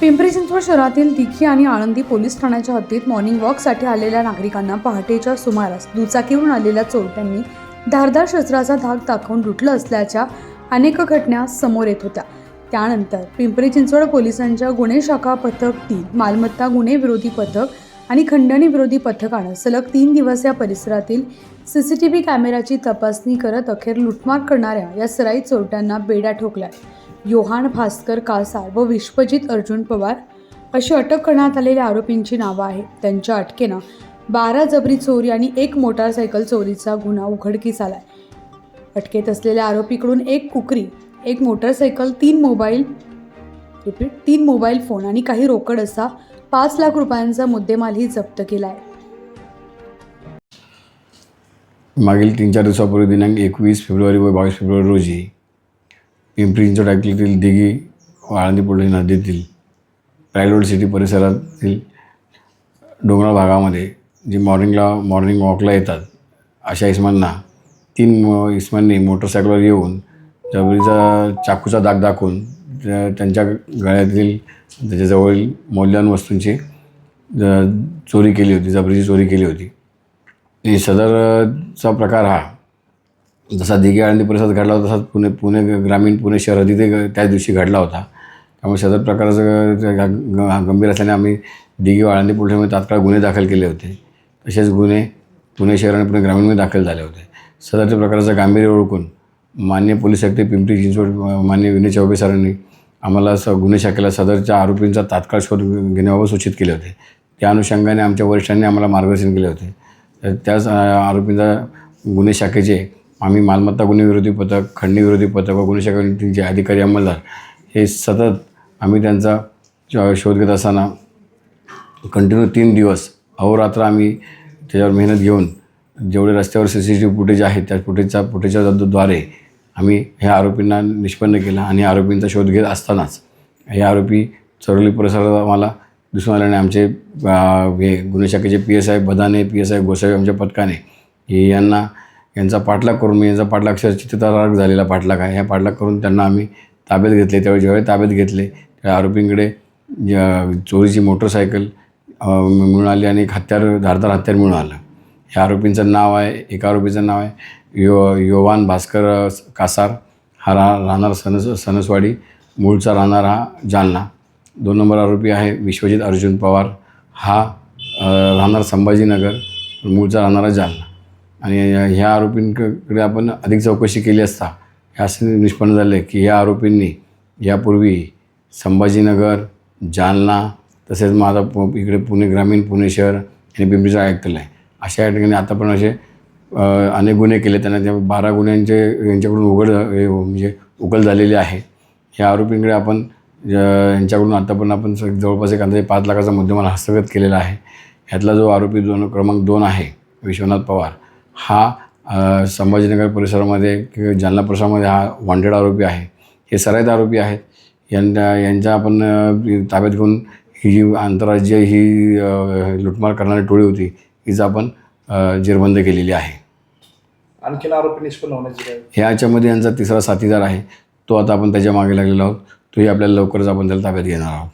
पिंपरी चिंचवड शहरातील दिखी आणि आळंदी पोलीस ठाण्याच्या हद्दीत मॉर्निंग वॉकसाठी आलेल्या नागरिकांना पहाटेच्या सुमारास दुचाकीवरून आलेल्या चोरट्यांनी धारदार शस्त्राचा धाक दाखवून लुटलं असल्याच्या अनेक घटना समोर येत होत्या. त्यानंतर पिंपरी चिंचवड पोलिसांच्या गुन्हे शाखा पथक तीन मालमत्ता गुन्हे विरोधी पथक आणि खंडणी विरोधी पथकानं सलग तीन दिवस या परिसरातील सी सी टी व्ही कॅमेऱ्याची तपासणी करत अखेर लुटमार करणाऱ्या या सराई चोरट्यांना बेड्या ठोकल्या. योहान भास्कर कासार व विश्वजित अर्जुन पवार अशी अटक करण्यात आलेल्या आरोपींची नावं आहेत. त्यांच्या अटकेनं बारा जबरी चोरी आणि एक मोटारसायकल चोरीचा गुन्हा उघडकीस आला आहे अटकेत असलेल्या आरोपीकडून एक कुकरी एक मोटारसायकल तीन मोबाईल रिपीट तीन मोबाईल फोन आणि काही रोकड असा पाच लाख रुपयांचा मुद्देमालही जप्त केला आहे मागील तीन चार दिवसापूर्वी दिनांक एकवीस फेब्रुवारी व बावीस फेब्रुवारी रोजी पिंपरी चिंचवड दिघी व आळंदी नदीतील रायलोड सिटी परिसरातील डोंगराळ भागामध्ये जी मॉर्निंगला मॉर्निंग वॉकला येतात अशा इस्मांना तीन म- इस्मांनी मोटरसायकलवर येऊन जबरीचा चाकूचा दाग दाखवून त्या- त्यांच्या गळ्यातील त्याच्याजवळील मौल्यवान वस्तूंची ज- चोरी केली होती जबरीची चोरी केली होती. आणि सदरचा प्रकार हा जसा दिघे आळंदी परिसरात घडला होता तसाच पुणे पुणे ग्रामीण पुणे शहर तिथे त्याच दिवशी घडला होता. त्यामुळे सदर प्रकाराचं ग- गंभीर असल्याने आम्ही दिघे आळंदी पोलिसांमध्ये तात्काळ गुन्हे दाखल केले होते. तसेच गुन्हे पुणे शहर आणि पुणे ग्रामीणमध्ये दाखल झाले होते. सदरच्या प्रकाराचं गांभीर्य ओळखून मान्य पोलीस आयुक्त पिंपरी चिंचवड मान्य विनय चौबे सरांनी आम्हाला स गुन्हे शाखेला सदरच्या आरोपींचा तात्काळ शोध घेण्याबाबत सूचित केले होते. त्या अनुषंगाने आमच्या वरिष्ठांनी आम्हाला मार्गदर्शन केले होते. तर त्याच आरोपींचा गुन्हे शाखेचे आम्ही मालमत्ता गुन्हेविरोधी पथक खंडणी विरोधी पथक व गुन्हे शाखेचे अधिकारी अंमलदार. हे सतत आम्ही त्यांचा शोध घेत असताना कंटिन्यू तीन दिवस अहोरात्र आम्ही त्याच्यावर मेहनत घेऊन जेवढे रस्त्यावर C C T V footage आहे त्या फुटेजचा फुटेजच्या द्वारे आम्ही ह्या आरोपींना निष्पन्न केला आणि आरोपींचा शोध घेत असतानाच हे आरोपी चरोली परिसरात आम्हाला दिसून आल्याने आमचे हे गुन्हे शाखेचे P S I Badane P S I Gosavi आमच्या पथकाने हे यांना यांचा पाठलाग करून मी यांचा पाठलाग अक्षर झालेला पाठलाग आहे. ह्या पाठलाग करून त्यांना आम्ही ताब्यात घेतले. त्यावेळी ज्यावेळी ताब्यात घेतले त्या आरोपींकडे ज- चोरीची मोटरसायकल मिळाली मिळून आली आणि एक हत्यार धारदार हत्यार मिळून आलं. ह्या आरोपींचं नाव आहे एका आरोपीचं नाव आहे यो योवान भास्कर कासार. हा रा राहणार सनस सनसवाडी. मूळचा राहणार हा जालना. दोन नंबर आरोपी आहे विश्वजित अर्जुन पवार. हा राहणार संभाजीनगर. मूळचा राहणारा जालना. आणि ह्या आरोपींकडे आपण अधिक चौकशी केली असता हे असं निष्पन्न झालं की ह्या आरोपींनी यापूर्वी संभाजीनगर जालना तसेच माझा इकडे पुणे ग्रामीण पुणे शहर आणि पिंपरीचं ऐकलेलं आहे अशा या ठिकाणी आता पण असे अनेक गुन्हे केले त्यांना त्या बारा गुन्ह्यांचे यांच्याकडून उघड म्हणजे उकल झालेली आहे. ह्या आरोपींकडे आपण यांच्याकडून आता पण आपण जवळपास एक अंदाजे पाच लाखाचा मुद्देमाल हस्तगत केलेला आहे. ह्यातला जो आरोपी दोन क्रमांक दोन आहे विश्वनाथ पवार हा संभाजीनगर परिसरामध्ये किंवा जालना परिसरामध्ये हा वॉन्टेड आरोपी आहे. हे सराईत आरोपी आहेत यांच्या यांच्या आपण ताब्यात घेऊन ही जी आंतरराज्य ही लुटमार करणारी टोळी होती हिचं आपण जेरबंद केलेली आहे. आणखीन आरोपी निष्पन्न होण्याची ह्याच्यामध्ये यांचा तिसरा साथीदार आहे. तो आता आपण त्याच्यामागे लागलेलो आहोत. तोही आपल्याला लवकरच आपण त्याला ताब्यात घेणार आहोत.